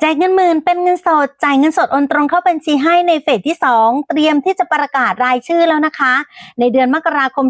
แจกเงินหมื่นเป็นเงินสด จ่ายเงินสดโอนตรงเข้าบัญชีให้ในเฟสที่ 2 เตรียมที่จะประกาศรายชื่อแล้วนะคะ ในเดือนมกราคม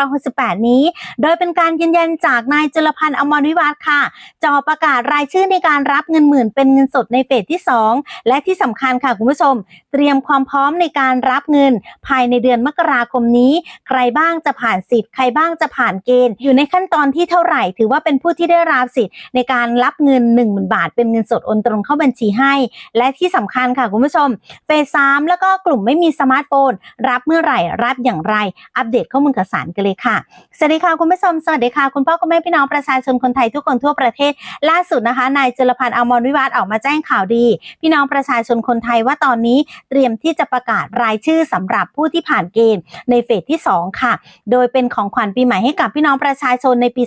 2568 นี้ โดยเป็นการยืนยันจากนายจุลพันธ์อมรวิวัฒน์ค่ะจะประกาศรายชื่อในการรับเงินหมื่นเป็นเงินสดในเฟสที่ 2 และที่สำคัญค่ะคุณผู้ชม เตรียมความพร้อมในการรับเงิน ภายในเดือนมกราคมนี้ ใครบ้างจะผ่านสิทธิ์ใครบ้างจะผ่านเกณฑ์ อยู่ในขั้นตอนที่เท่าไหร่ ถือว่าเป็นผู้ที่ได้รับสิทธิ์ในการรับเงิน 1 0,000 บาท เป็นเงินสดโอนตรงเข้าบัญชีให้ และที่สำคัญค่ะคุณผู้ชมเฟสสามแล้วก็กลุ่มไม่มีสมาร์ทโฟน รับเมื่อไหร่รับอย่างไร อัปเดตข้อมูลข่าวสารกันเลยค่ะ สวัสดีค่ะคุณผู้ชม สวัสดีค่ะ คุณพ่อคุณแม่พี่น้องประชาชนคนไทยทุกคนทั่วประเทศ ล่าสุดนะคะนายจุลพันธ์อมรวิวัฒน์ออกมาแจ้งข่าวดี พี่น้องประชาชนคนไทยว่าตอนนี้เตรียมที่จะประกาศรายชื่อสำหรับผู้ที่ผ่านเกณฑ์ในเฟสที่ 2 ค่ะ โดยเป็นของขวัญปีใหม่ให้กับพี่น้องประชาชนในปี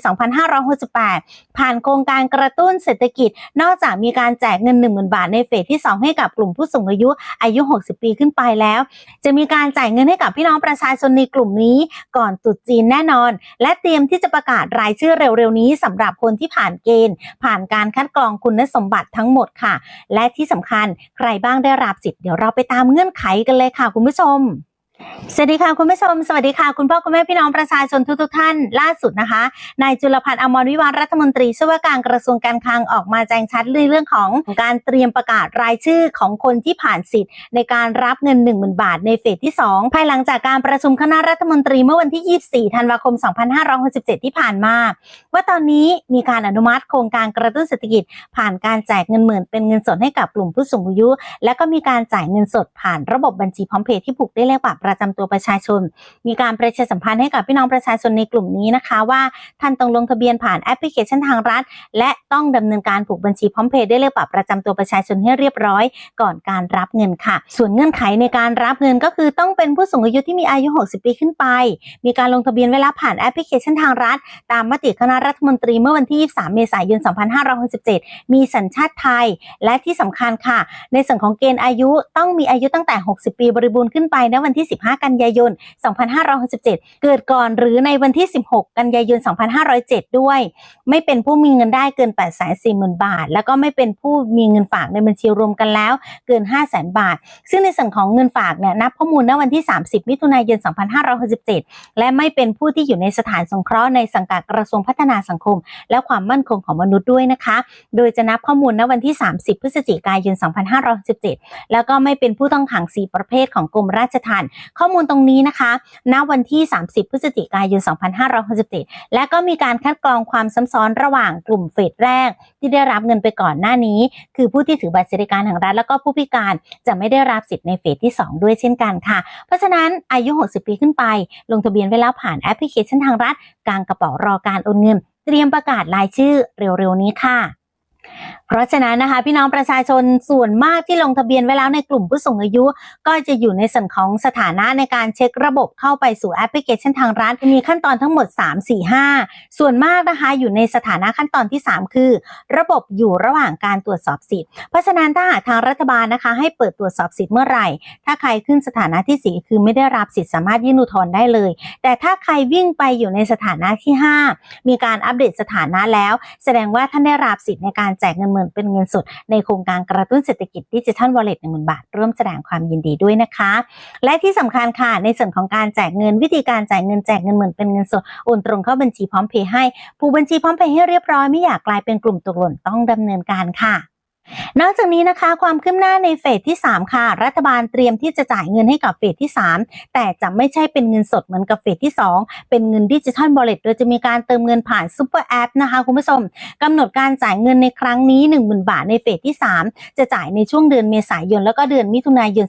2568 ผ่านโครงการกระตุ้นเศรษฐกิจ นอกจากมีการแจกเงิน 10,000 บาทในเฟสที่ 2 ให้กับกลุ่มผู้สูงอายุ อายุ 60 ปีขึ้นไปแล้ว จะมีการจ่ายเงินให้กับพี่น้องประชาชนในกลุ่มนี้ ก่อนตรุษจีนแน่นอน และเตรียมที่จะประกาศรายชื่อเร็วๆนี้สำหรับคนที่ผ่านเกณฑ์ ผ่านการคัดกรองคุณสมบัติทั้งหมดค่ะ และที่สำคัญใครบ้างได้รับสิทธิ์เดี๋ยวเราไปตามเงื่อนไขกันเลยค่ะ คุณผู้ชม สวัสดีค่ะคุณผู้ชมสวัสดีค่ะ คุณพ่อคุณแม่พี่น้องประชาชนทุกๆท่านล่าสุดนะคะนายจุลพันธ์อมรวิวัฒรัฐมนตรีช่วยว่าการกระทรวงการคลังออกมาแจ้งชัดในเรื่องของการเตรียมประกาศรายชื่อของคนที่ผ่านสิทธิ์ ในการรับเงิน 1 0,000 บาทในเฟสที่ 2 ภายหลังจากการประชุมคณะรัฐมนตรีเมื่อวันที่ 24 ธันวาคม 2567 ที่ผ่านมา ว่าตอนนี้มีการอนุมัติโครงการกระตุ้นเศรษฐกิจ ผ่านการแจกเงินหมื่นเป็นเงินสดให้กับกลุ่มผู้สูงอายุ และก็มีการจ่ายเงินสดผ่านระบบบัญชีพร้อมเพย์ที่ผูกได้เลขบัตรประจำตัวประชาชน มีการประชาสัมพันธ์ให้กับพี่น้องประชาชนในกลุ่มนี้นะคะ ว่าท่านต้องลงทะเบียนผ่านแอปพลิเคชันทางรัฐ และต้องดำเนินการผูกบัญชีพร้อมเพย์ได้เลขบัตรประจำตัวประชาชนให้เรียบร้อย ก่อนการรับเงินค่ะ ส่วนเงื่อนไขในการรับเงินก็คือต้องเป็นผู้สูงอายุที่มีอายุ 60 ปีขึ้นไป มีการลงทะเบียนเวลาผ่านแอปพลิเคชันทางรัฐ ตามมติคณะรัฐมนตรีเมื่อวันที่ 23 เมษายน 2567 มีสัญชาติไทย และที่สำคัญค่ะ ในส่วนของเกณฑ์อายุต้องมีอายุตั้งแต่ 60 ปีบริบูรณ์ขึ้นไปณวันที่ 15กันยายน 2567 เกิดก่อนหรือในวันที่ 16 กันยายน 2507 ด้วย ไม่เป็นผู้มีเงินได้เกิน 840,000 บาท แล้วก็ไม่เป็นผู้มีเงินฝากในบัญชีรวมกันแล้วเกิน 500,000 บาท ซึ่งในส่วนของเงินฝากเนี่ยนับข้อมูลณวันที่ 30 มิถุนายน 2567 และไม่เป็นผู้ที่อยู่ในสถานสงเคราะห์ในสังกัดกระทรวงพัฒนาสังคม และความมั่นคงของมนุษย์ด้วยนะคะ โดยจะนับข้อมูลณวันที่ 30 พฤศจิกายน 2567 แล้วก็ไม่เป็นผู้ต้องขัง 4 ประเภทของกรมราชทัณฑ์ข้อมูลตรงนี้นะคะ ณ วันที่ 30 พฤศจิกายน 2567 และก็มีการคัดกรองความซ้ำซ้อนระหว่างกลุ่มเฟสแรก ที่ได้รับเงินไปก่อนหน้านี้ คือผู้ที่ถือบัตรสวัสดิการแห่งรัฐ แล้วก็ผู้พิการจะไม่ได้รับสิทธิ์ในเฟสที่ 2 ด้วยเช่นกันค่ะ เพราะฉะนั้นอายุ 60 ปีขึ้นไป ลงทะเบียนไว้แล้วผ่านแอปพลิเคชันทางรัฐกลางกระเป๋ารอการโอนเงิน เตรียมประกาศรายชื่อเร็วๆนี้ค่ะ เพราะฉะนั้นนะคะพี่น้องประชาชนส่วนมากที่ลงทะเบียนไว้แล้วในกลุ่มผู้สูงอายุ ก็จะอยู่ในส่วนของสถานะในการเช็คระบบเข้าไปสู่แอปพลิเคชันทางรัฐมีขั้นตอนทั้งหมด 3 4 5 ส่วนมากนะคะอยู่ในสถานะขั้นตอนที่ 3 คือ ระบบอยู่ระหว่างการตรวจสอบสิทธิ์เพราะฉะนั้นถ้าหากทางรัฐบาลนะคะ ให้เปิดตรวจสอบสิทธิ์เมื่อไหร่ ถ้าใครขึ้นสถานะที่ 4 คือไม่ได้รับสิทธิ์สามารถยื่นอุทธรณ์ได้เลย แต่ถ้าใครวิ่งไปอยู่ในสถานะที่ 5 มีการอัปเดตสถานะแล้ว แสดงว่าท่านได้รับสิทธิ์ในการแจกเงินมื่นเป็นเงินสด ในโครงการกระตุ้นเศรษฐกิจดิจิทัลวอลเล็ตหนึ่งหมื่นบาท ร่วมแสดงความยินดีด้วยนะคะ และที่สำคัญค่ะ ในส่วนของการแจกเงินวิธีการจ่ายเงินแจกเงินหมื่นเป็นเงินสดโอนตรงเข้าบัญชีพร้อมเพย์ให้ ผู้บัญชีพร้อมเพย์ให้เรียบร้อยไม่อยากกลายเป็นกลุ่มตกหล่นต้องดำเนินการค่ะ นอกจากนี้นะคะความคืบหน้าในเฟสที่ 3 ค่ะ รัฐบาลเตรียมที่จะจ่ายเงินให้กับเฟสที่ 3 แต่จะไม่ใช่เป็นเงินสดเหมือนกับเฟสที่ 2 เป็นเงินดิจิทัลบอลเลตโดยจะมีการเติมเงินผ่านซูเปอร์แอปนะคะคุณผู้ชมกำหนดการจ่ายเงินในครั้งนี้ 10,000 บาทในเฟสที่ 3 จะจ่ายในช่วงเดือนเมษายน แล้วก็เดือนมิถุนายน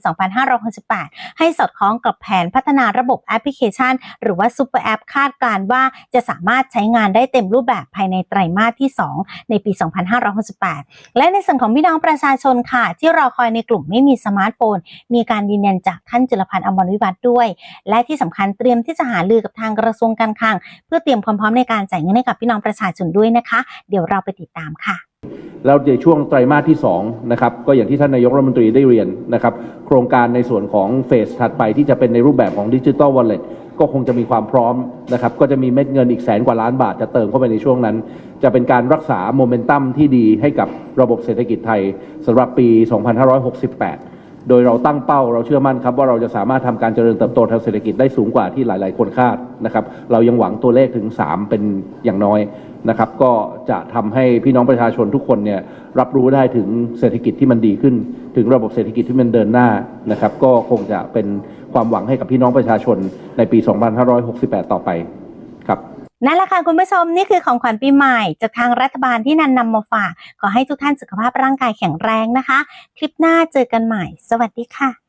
2568 ให้สอดคล้องกับแผนพัฒนาระบบแอปพลิเคชัน หรือว่าซูเปอร์แอปคาดการณ์ว่าจะสามารถใช้งานได้เต็มรูปแบบภายในไตรมาสที่ 2 ในปี 2568 และในส่วนของพี่น้องประชาชนค่ะ ที่รอคอยในกลุ่มไม่มีสมาร์ทโฟน มีการยืนยันจากท่านจุลพันธ์อมรวิวัฒด้วย และที่สำคัญเตรียมที่จะหาลือกับทางกระทรวงการคลัง เพื่อเตรียมความพร้อมในการจ่ายเงินให้กับพี่น้องประชาชนด้วยนะคะ เดี๋ยวเราไปติดตามค่ะแล้วในช่วงไตรมาสที่2นะครับก็อย่างที่ท่านนายกรัฐมนตรีได้เรียนนะครับ โครงการในส่วนของเฟสถัดไปที่จะเป็นในรูปแบบของดิจิ t a ลวอลเล็ต ก็คงจะมีความพร้อมนะครับก็จะมีเม็ดเงินอีกแสนกว่าล้านบาทจะเติมเข้าไปในช่วงนั้น จะเป็นการรักษาโมเมนตัมที่ดีให้กับระบบเศรษฐกิจไทยสำหรับปี 2568 โดยเราตั้งเป้าเราเชื่อมั่นครับว่าเราจะสามารถทำการเจริญเติบโตทางเศรษฐกิจได้สูงกว่าที่หลาย ๆ คนคาดนะครับเรายังหวังตัวเลขถึง 3 เป็นอย่างน้อย นะครับ ก็จะทำให้พี่น้องประชาชนทุกคนเนี่ยรับรู้ได้ถึงเศรษฐกิจที่มันดีขึ้น ถึงระบบเศรษฐกิจที่มันเดินหน้านะครับ ก็คงจะเป็นความหวังให้กับพี่น้องประชาชนในปี 2568 ต่อไปครับนั่นแหละค่ะคุณผู้ชมนี่คือของขวัญปีใหม่จากทางรัฐบาลที่นันนำมาฝาก ขอให้ทุกท่านสุขภาพร่างกายแข็งแรงนะคะ คลิปหน้าเจอกันใหม่ สวัสดีค่ะ